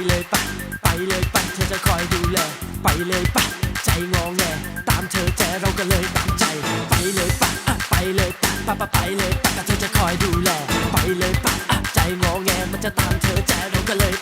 ไปเลยไปไปเลยไปเธอจะคอยดูแล ไปเลยไปใจงองแง ตามเธอแจเราก็เลยตามใจ ไปเลยไปไปเลยปะปไปไปเลยไปะเธอจะคอยดูแล ไปเลยไปใจงองแงมันจะตามเธอแจเราก็เลย